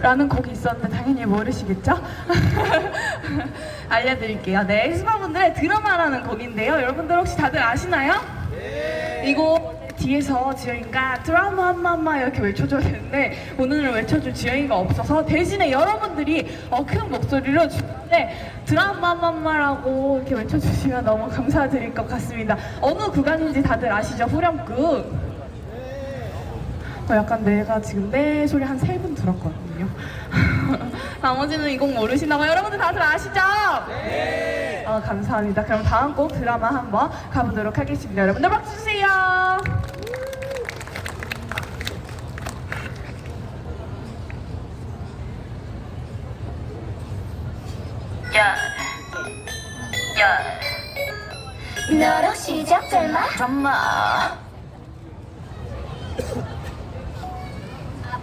라는 곡이 있었는데 당연히 모르시겠죠? 알려드릴게요. 네, 엑스파분들의 드라마라는 곡인데요. 여러분들 혹시 다들 아시나요? 이거 뒤에서 지영이가 드라마 한마마 이렇게 외쳐줘야 되는데 오늘은 외쳐줄 지영이가 없어서 대신에 여러분들이 어, 큰 목소리로 주는데 드라마 한마마라고 이렇게 외쳐주시면 너무 감사드릴 것 같습니다. 어느 구간인지 다들 아시죠? 후렴구. 어, 약간 내가 지금 내 소리 한 세 분 들었거든요. 나머지는 이 곡 모르시나 봐요. 여러분들 다들 아시죠? 네. 어, 감사합니다. 그럼 다음 곡 드라마 한번 가보도록 하겠습니다. 여러분들 박수 주세요. 야, 야, 너로 시작될마 drama. I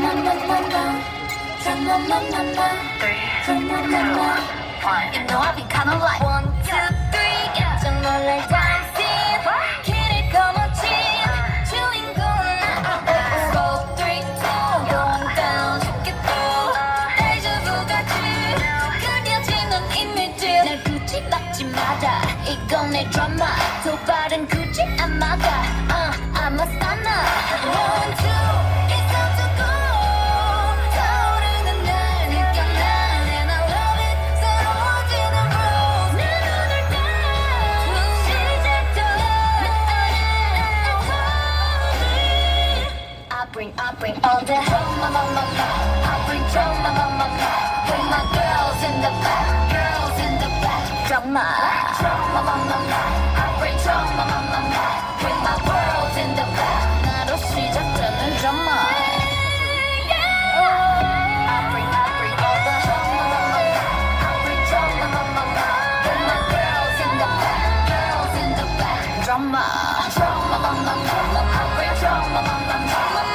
You know I've been kinda like one, two, three, yeah. 좀 놀랄 dancing, 길을 거머쥔 주인공은 나. Four, three, two, going down, 죽겠고 데자vu 같이 그려지는 이미지. 날 굳이 막지 마라. 이건 내 드라마. 도발은 굳이 안 막아. Uh, I'm a stunner. One, drama. Drama, mama, mama, I bring drama, mama, mama.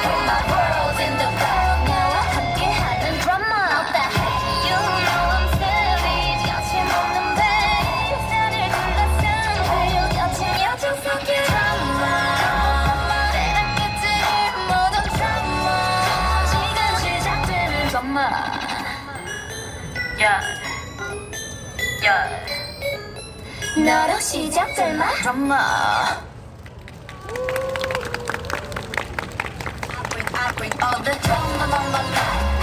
야 너로 시작될마? 잠마 I bring all the drama,